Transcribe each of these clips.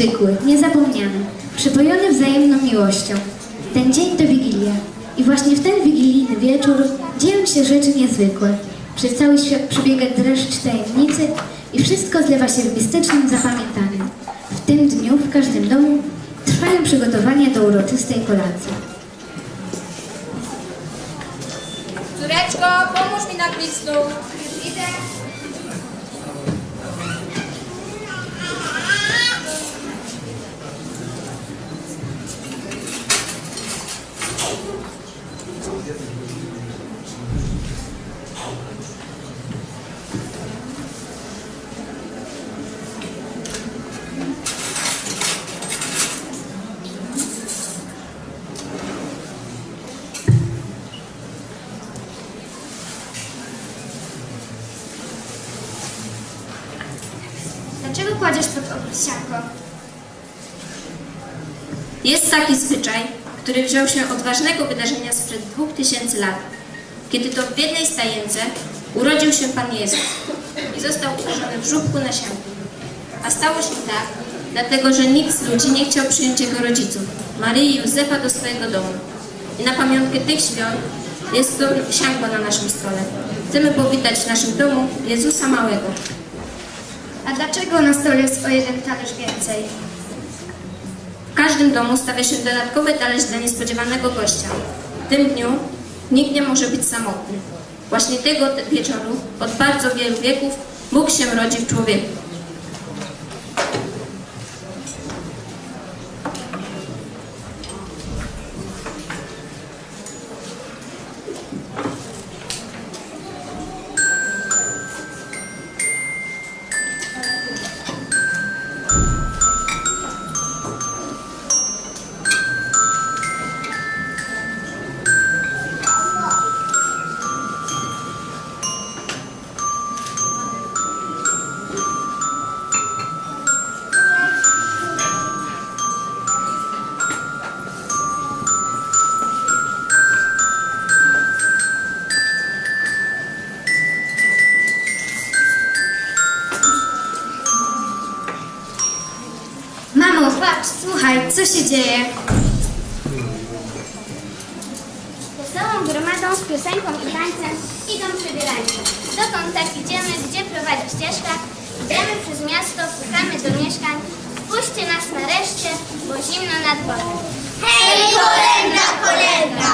niezwykły, niezapomniany, przypojony wzajemną miłością. Ten dzień to Wigilia. I właśnie w ten wigilijny wieczór dzieją się rzeczy niezwykłe. Przez cały świat przebiega dreszcz tajemnicy i wszystko zlewa się w mistycznym zapamiętaniu. W tym dniu w każdym domu trwają przygotowania do uroczystej kolacji. Córeczko, pomóż mi na gwizdku. Idę. Dlaczego kładziesz pod sianko? Jest taki zwyczaj, który wziął się od ważnego wydarzenia sprzed dwóch tysięcy lat, kiedy to w biednej stajence urodził się Pan Jezus i został ułożony w żubku na sianku. A stało się tak, dlatego że nikt z ludzi nie chciał przyjąć jego rodziców, Maryi i Józefa, do swojego domu. I na pamiątkę tych świąt jest to sianko na naszym stole. Chcemy powitać w naszym domu Jezusa Małego. A dlaczego na stole jest o jeden talerz więcej? W każdym domu stawia się dodatkowy talerz dla niespodziewanego gościa. W tym dniu nikt nie może być samotny. Właśnie tego te- wieczoru, od bardzo wielu wieków, Bóg się rodzi w człowieku. Słuchaj, co się dzieje? Wesołą gromadą z piosenką i tańcem idą przebierańcy. Dokąd tak idziemy, gdzie prowadzi ścieżka? Idziemy przez miasto, pukamy do mieszkań. Wpuśćcie nas nareszcie, bo zimno na dworze. Hej, kolenda, kolenda!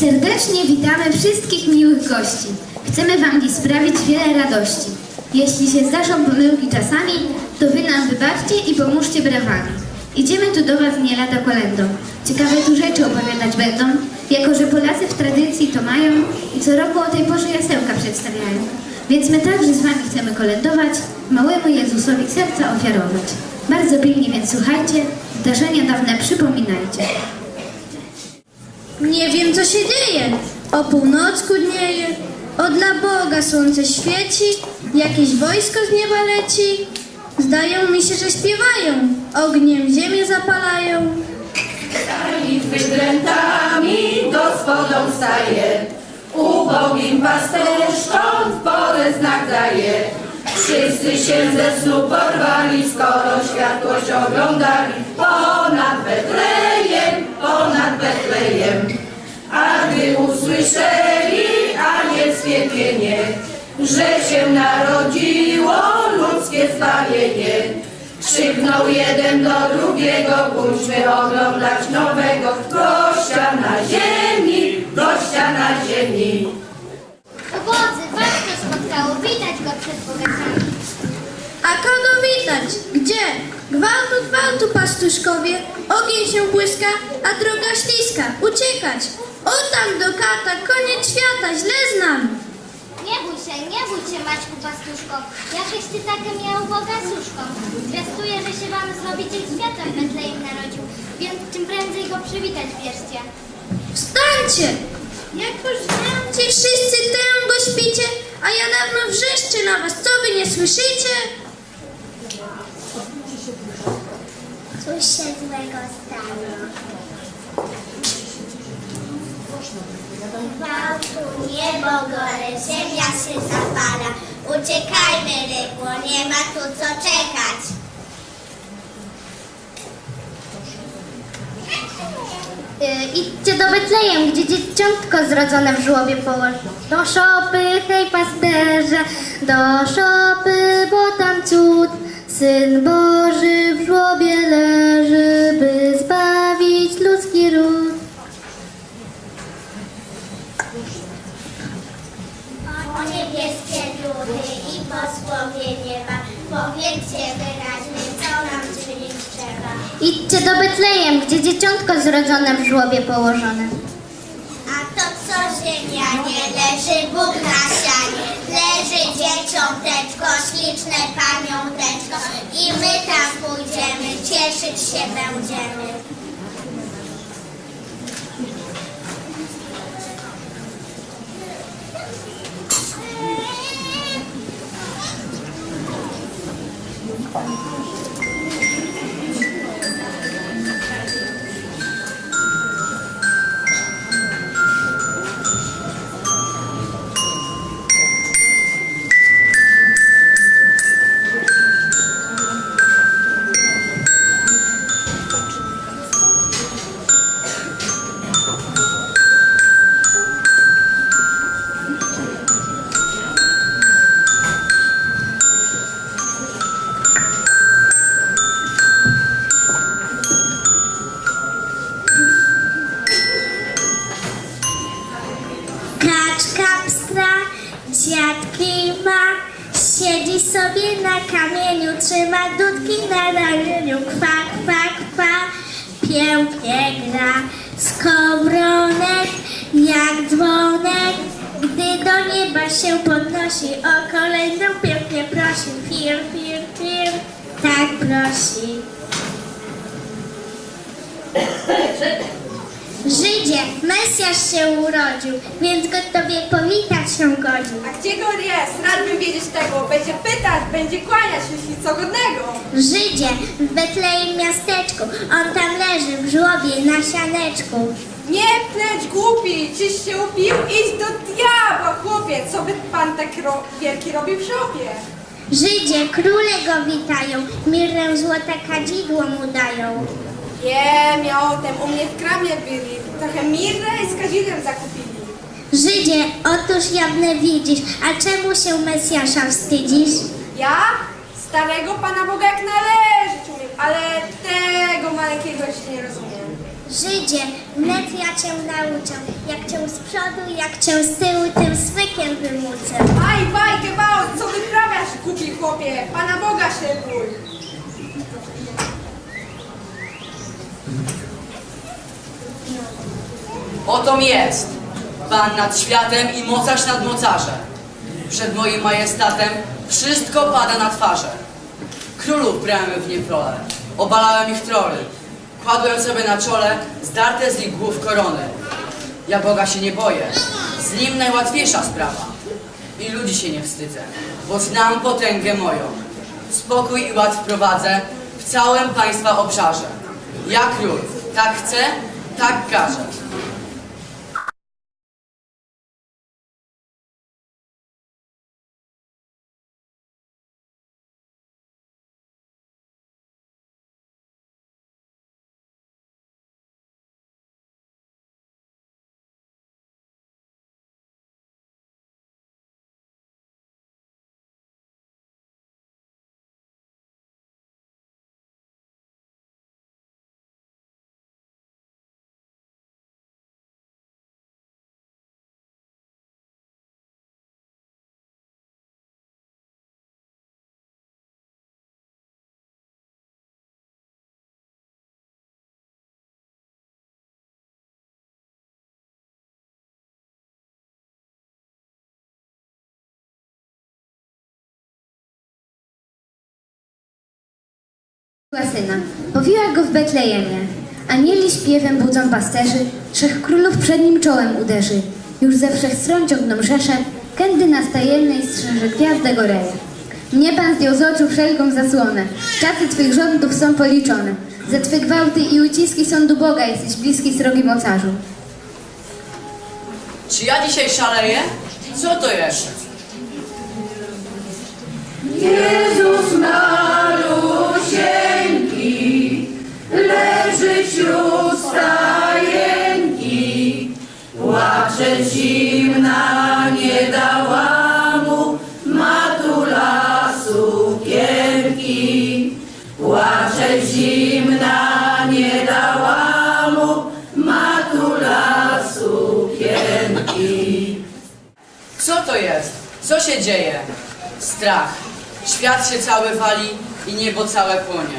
Serdecznie witamy wszystkich miłych gości. Chcemy Wam dziś sprawić wiele radości. Jeśli się zdarzą pomyłki czasami, to Wy nam wybaczcie i pomóżcie brawami. Idziemy tu do Was nie lada kolendą. Ciekawe tu rzeczy opowiadać będą, jako że Polacy w tradycji to mają i co roku o tej porze jasełka przedstawiają. Więc my także z Wami chcemy kolędować, małemu Jezusowi serca ofiarować. Bardzo pilnie więc słuchajcie, zdarzenia dawne przypominajcie. Nie wiem, co się dzieje. O północku dnieje, o dla Boga słońce świeci, jakieś wojsko z nieba leci. Zdają mi się, że śpiewają, ogniem ziemię zapalają. I wydrętami gospodą staje. Ubogim pasterzkom w porę znak daje. Wszyscy się ze snu porwali, skoro światłość oglądali. Ponad Betlejem, ponad Betlejem. A gdy usłyszeli anielskie pienie, że Krzyknął jeden do drugiego, pójdźmy oglądać nowego gościa na ziemi, gościa na ziemi. Ubodzy, was to spotkało, widać go przed bogacami. A kogo widać? Gdzie? Gwałtu, gwałtu, pastuszkowie, ogień się błyska, a droga śliska. Uciekać! O tam do kata, koniec świata, źle znam. Się, nie bój się, Maćku Pastuszko. Jakieś ty takie miał Boga suszką. Zwiastuję, że się wam zbawiciel świata w Betlejem narodził, więc czym prędzej go przywitać bierzcie. Wstańcie! Jak ci wszyscy tę go śpicie, a ja dawno wrzeszczę na was, co wy nie słyszycie? Cóż się złego stało? Gwałtu niebo gore, ziemia się zapala. Uciekajmy, ciepło, nie ma tu co czekać. Y, idźcie do Betlejem, gdzie dzieciątko zrodzone w żłobie położone. Do szopy, hej pasterze, do szopy, bo tam cud. Syn Boży w żłobie leży, by zbawić ludzki ród. Niebieskie ludy i posłowie nieba, powiedzcie wyraźnie, co nam czynić trzeba. Idźcie do Betlejem, gdzie dzieciątko zrodzone w żłobie położone. A to co ziemianie, leży Bóg na sianie, leży dzieciąteczko, śliczne pamiąteczko i my tam pójdziemy, cieszyć się będziemy. Dziadki ma, siedzi sobie na kamieniu, trzyma dudki na ramieniu, kwa, kwa, kwa, pięknie gra. Skowronek jak dzwonek, gdy do nieba się podnosi, o kolejną pięknie prosi, fir, fir, fir, tak prosi. Żydzie, Mesjasz się urodził, więc go tobie powitać się godzi. A gdzie go jest? Rad bym wiedzieć tego. Będzie pytać, będzie kłaniać, jeśli co godnego. Żydzie, w Betlejem miasteczku, on tam leży w żłobie na sianeczku. Nie pleć głupi, czyś się upił? Idź do diabła, chłopie. Co by pan tak ro wielki robił w żopie? Żydzie, króle go witają, mirrę złota kadzidło mu dają. Nie, miałem, u mnie w kramie byli. Trochę mirrę i z kadzidłem zakupili. Żydzie, otóż jawne widzisz, a czemu się Mesjasza wstydzisz? Ja? Starego Pana Boga jak należy umiem, ale tego maleńkiego jeszcze nie rozumiem. Żydzie, wnet ja cię nauczę, jak cię z przodu, jak cię z tyłu, tym smykiem wymucę. Aj, bajkę, mało, co wyprawiasz, głupi chłopie? Pana Boga się bój. Oto mi jest, Pan nad światem i mocarz nad mocarzem. Przed moim majestatem wszystko pada na twarze. Królów brałem w niewolę, obalałem ich trole. Kładłem sobie na czole zdarte z ich głów korony. Ja Boga się nie boję, z Nim najłatwiejsza sprawa. I ludzi się nie wstydzę, bo znam potęgę moją. Spokój i ład wprowadzę w całym Państwa obszarze. Ja król, tak chcę, tak każę. Syna. Powiła go w Betlejemie. Anieli śpiewem budzą pasterzy, trzech królów przed nim czołem uderzy. Już ze wszech stron ciągną rzesze, kędy na stajennej strzeże gwiazdę goreje. Mnie pan zdjął z oczu wszelką zasłonę, czasy twych rządów są policzone. Za twe gwałty i uciski sądu Boga jesteś bliski srogi mocarzu. Czy ja dzisiaj szaleję? Co to jest? Jest? Co się dzieje? Strach. Świat się cały wali i niebo całe płonie.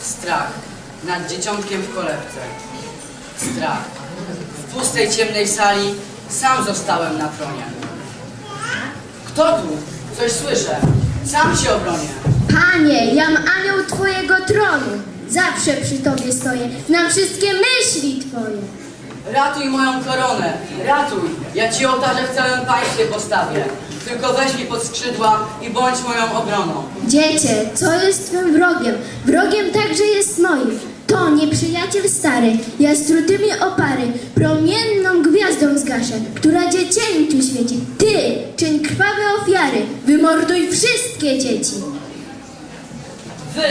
Strach. Nad dzieciątkiem w kolebce. Strach. W pustej, ciemnej sali sam zostałem na tronie. Kto tu? Coś słyszę. Sam się obronię. Panie, jam anioł Twojego tronu. Zawsze przy Tobie stoję. Znam wszystkie myśli Twoje. Ratuj moją koronę, ratuj! Ja ci ołtarze w całym państwie postawię. Tylko weź mi pod skrzydła i bądź moją obroną. Dziecię, co jest Twym wrogiem? Wrogiem także jest moim. To nieprzyjaciel stary, jastrutymi opary, promienną gwiazdą zgaszę, która dziecięciu świeci. Ty, czyń krwawe ofiary, wymorduj wszystkie dzieci. Wy,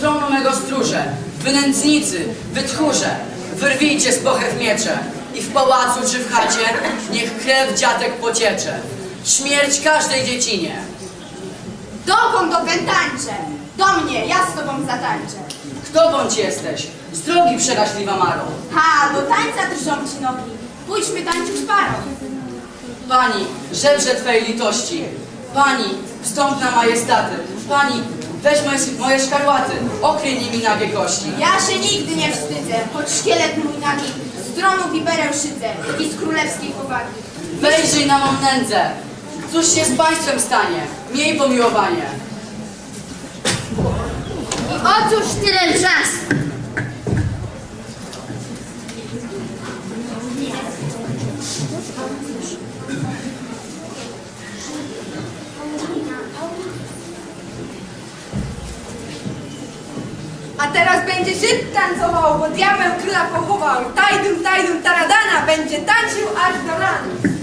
tronu mego stróże, wy nędznicy, wy tchórze, wyrwijcie z pochew miecze i w pałacu czy w chacie niech krew dziatek pociecze. Śmierć każdej dziecinie. Dokąd opętańcze? Do mnie, ja z tobą zatańczę. Kto bądź jesteś? Z drogi przeraźliwa Maro. Ha, do tańca drżą ci nogi. Pójdźmy tańczyć parą. Pani, żebrze Twej litości. Pani, wstąpna majestaty. Pani, weź moje, moje szkarłaty, okryj nimi nagie kości. Ja się nigdy nie wstydzę, choć szkielet mój nagi z tronu wiberę szydzę i z królewskiej powagi. Wejrzyj na mą nędzę. Cóż się z państwem stanie? Miej pomiłowanie. I o cóż tyle wrzasku? Дьявол крила кого вау, тайдум, тайдум, тарадана, бенджетачів аж до рану.